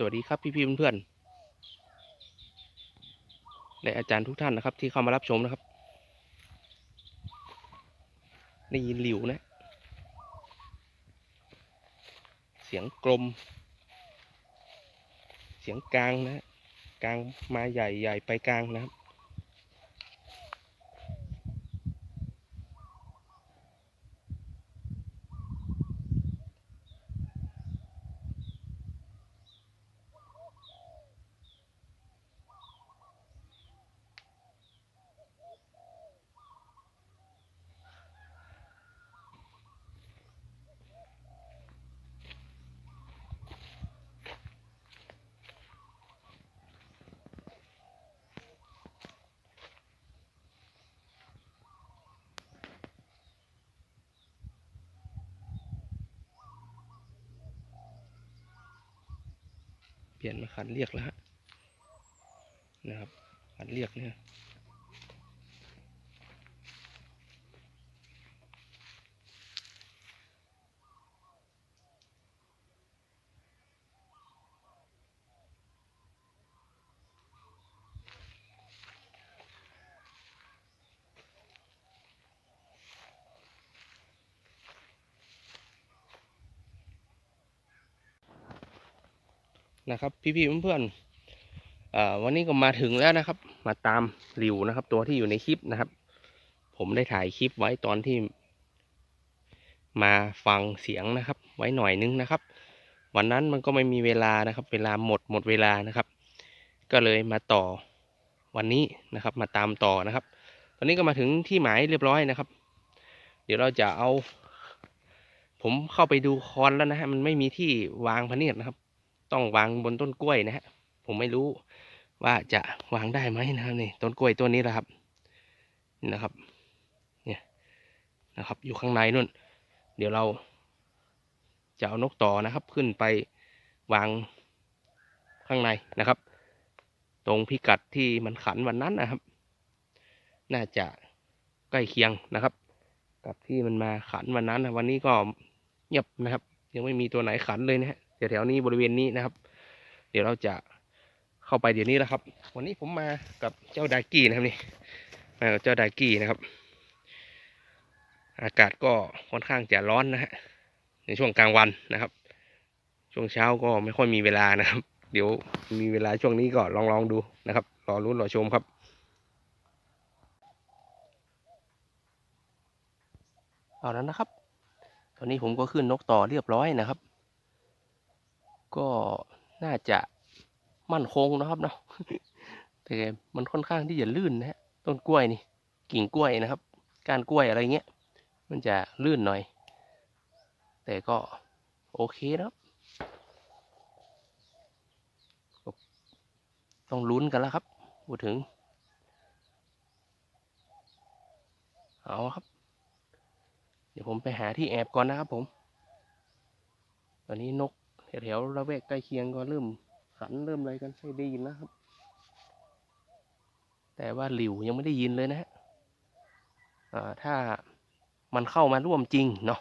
สวัสดีครับพี่ๆเพื่อนๆและอาจารย์ทุกท่านนะครับ ที่เข้ามารับชมนะครับได้ยินหลิวนะ เสียงกลม เสียงกลางนะกลางมาใหญ่ใหญ่ไปกลางนะครับ เปลี่ยนมาขันเรียกแล้วฮะนะครับขันเรียกเนี่ย นะครับ พี่ๆเพื่อนๆวันนี้ก็มาถึงแล้วนะครับ มาตามหลิวนะครับ ตัวที่อยู่ในคลิปนะครับ ผมได้ถ่ายคลิปไว้ตอนที่ มาฟังเสียงนะครับ ไว้หน่อยนึงนะครับ วันนั้นมันก็ไม่มีเวลานะครับ เวลาหมดหมดเวลานะครับ ก็เลยมาต่อวันนี้นะครับ มาตามต่อนะครับ ตอนนี้ก็มาถึงที่หมายเรียบร้อยนะครับ เดี๋ยวเราจะเอา ผมเข้าไปดูคอนแล้วนะฮะมันไม่มีที่วางพเนียดนะครับ ต้องวางบนต้นกล้วยนะฮะผมไม่รู้ว่าจะวางได้ไหมนะครับนี่ต้นกล้วยตัวนี้แหละครับนี่นะครับเนี่ยนะครับ อยู่ข้างในนู่น เดี๋ยวเราจะเอานกต่อนะครับ ขึ้นไปวางข้างในนะครับ ตรงพิกัดที่มันขันวันนั้นนะครับ น่าจะใกล้เคียงนะครับ กับที่มันมาขันวันนั้นนะวันนี้ก็เงียบนะครับ ยังไม่มีตัวไหนขันเลยนะฮะ แถวๆนี้บริเวณนี้นะครับ เดี๋ยวเราจะเข้าไปเดี๋ยวนี้แล้วครับ วันนี้ผมมากับเจ้าไดกี้นะครับนี่มากับเจ้าไดกี้นะครับ อากาศก็ค่อนข้างจะร้อนนะฮะในช่วงกลางวันนะครับ ช่วงเช้าก็ไม่ค่อยมีเวลานะครับ เดี๋ยวมีเวลาช่วงนี้ก็ลองลองดูนะครับรอรุ้นรอชมครับเอาแล้วนะครับ ตอนนี้ผมก็ขึ้นนกต่อเรียบร้อยนะครับ ก็น่าจะมั่นคงนะครับเนาะแต่มันค่อนข้างที่จะลื่นนะฮะต้นกล้วยนี่ กิ่งกล้วยนะครับก้านกล้วยอะไรเงี้ย มันจะลื่นหน่อย แต่ก็โอเคนะครับ ต้องลุ้นกันแล้วครับพูดถึง เอาครับ เดี๋ยวผมไปหาที่แอบก่อนนะครับผม ตอนนี้นก แถวๆระแวกใกล้เคียงก็เริ่มขันเริ่มอะไรกันให้ได้ยินแล้วครับ แต่ว่าหลิวยังไม่ได้ยินเลยนะฮะอ่าถ้ามันเข้ามาร่วมจริงเนาะ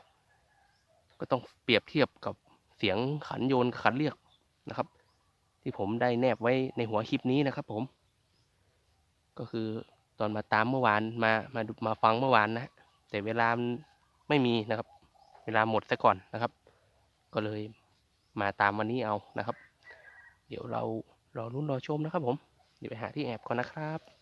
ก็ต้องเปรียบเทียบกับเสียงขันโยนขันเรียกนะครับ ที่ผมได้แนบไว้ในหัวคลิปนี้นะครับ ผม ก็คือตอนมาตามเมื่อวานมามาดูมาฟังเมื่อวานนะแต่เวลาไม่มีนะครับ เวลาหมดซะก่อนนะครับ ก็เลย มาตามวันนี้เอานะครับ เดี๋ยวเรารอรุ่นรอชมนะครับผม เดี๋ยวไปหาที่แอบก่อนนะครับ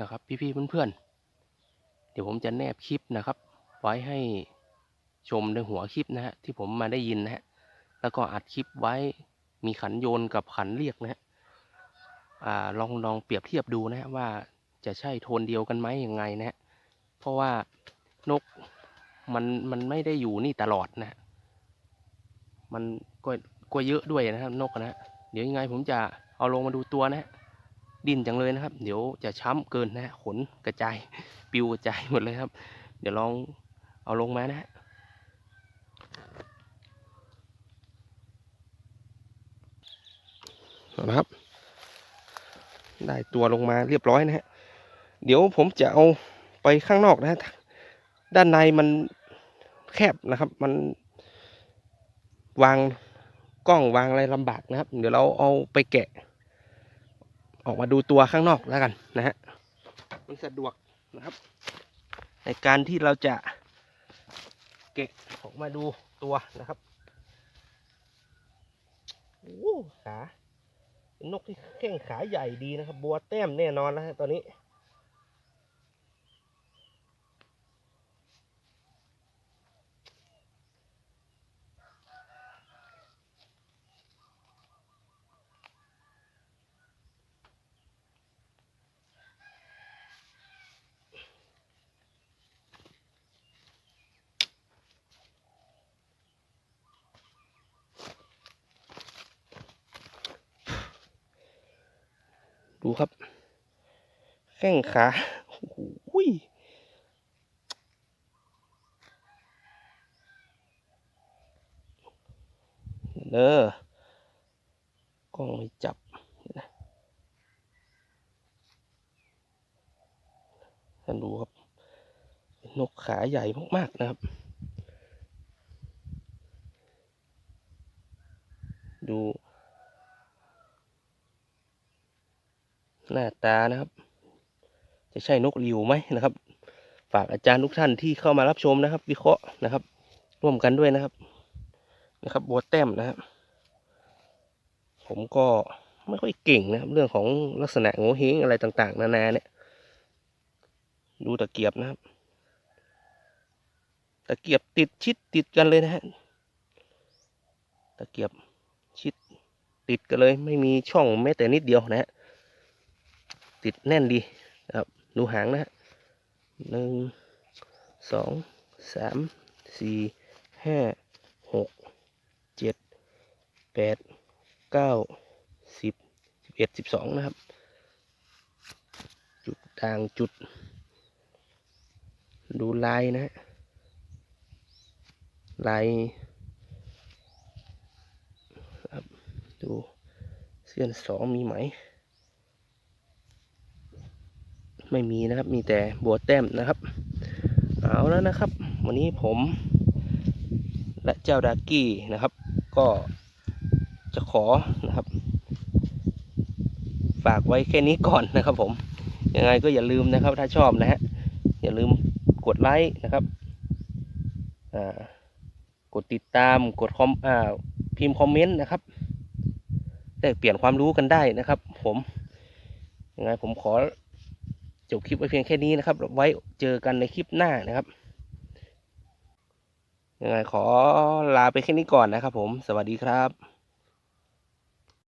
นะครับ พี่ๆเพื่อนๆ เดี๋ยวผมจะแนบคลิปนะครับ ไว้ให้ชมในหัวคลิปนะฮะที่ผมมาได้ยินนะฮะแล้วก็อัดคลิปไว้มีขันโยนกับขันเรียกนะฮะอ่าลองลองเปรียบเทียบดูนะฮะว่าจะใช่โทนเดียวกันไหมยังไงนะฮะเพราะว่านกมันมันไม่ได้อยู่นี่ตลอดนะฮะมันก็ก็เยอะด้วยนะครับนกนะฮะเดี๋ยวยังไงผมจะเอาลงมาดูตัวนะฮะ ดิ้นจังเลยนะครับ เดี๋ยวจะช้ำเกินนะฮะขนกระจายปิวกระจายหมดเลยครับ เดี๋ยวลองเอาลงมานะฮะนะครับ ได้ตัวลงมาเรียบร้อยนะฮะเดี๋ยวผมจะเอาไปข้างนอกนะฮะด้านในมันแคบนะครับ มันวางกล้องวางอะไรลำบากนะครับ เดี๋ยวเราเอาไปแกะ ออกมาดูตัวข้างนอกแล้วกันนะฮะมันสะดวกนะครับ ในการที่เราจะเกะออกมาดูตัวนะครับโอ้ขาเป็นนกที่แข้งขาใหญ่ดีนะครับ บัวแต้มแน่นอนแล้วตอนนี้ ข้งขาโอ้ยเด้อกล้องไม่จับนะท่านดูครับ นกขาใหญ่มาก ๆ นะครับ ดู หน้าตานะครับ จะใช่นกหลิวไหมนะครับ ฝากอาจารย์ทุกท่านที่เข้ามารับชมนะครับ วิเคราะห์นะครับ ร่วมกันด้วยนะครับ นะครับบัวแต้มนะครับ ผมก็ไม่ค่อยเก่งนะครับ เรื่องของลักษณะโงเฮงอะไรต่าง ๆ นานาเนี่ย ดูตะเกียบนะครับ ตะเกียบติดชิดติดกันเลยนะฮะตะเกียบชิดติดกันเลย ไม่มีช่องแม้แต่นิดเดียวนะฮะติดแน่นดีนะครับ ดูหางนะฮะหนึ่งสองสามสี่ห้าหกเจ็ดแปดเก้าสิบสิบเอ็ดสิบสองนะครับ จุดด่างจุด ดูลายนะฮะลายครับดูเส้นสองมีไหม ไม่มีนะครับ มีแต่บัวแต้มนะครับ เอาแล้วนะครับ วันนี้ผม และเจ้าดากี้นะครับ ก็จะขอนะครับ ฝากไว้แค่นี้ก่อนนะครับผม ยังไงก็อย่าลืมนะครับ ถ้าชอบนะฮะ อย่าลืมกดไลค์นะครับกดติดตาม กดคอมอพิมพ์คอมเมนต์นะครับแลกเปลี่ยนความรู้กันได้นะครับ ผม ยังไงผมขอ จบคลิปไว้เพียงแค่นี้นะครับ ไว้เจอกันในคลิปหน้านะครับยังไงขอลาไปแค่นี้ก่อนนะครับผม สวัสดีครับ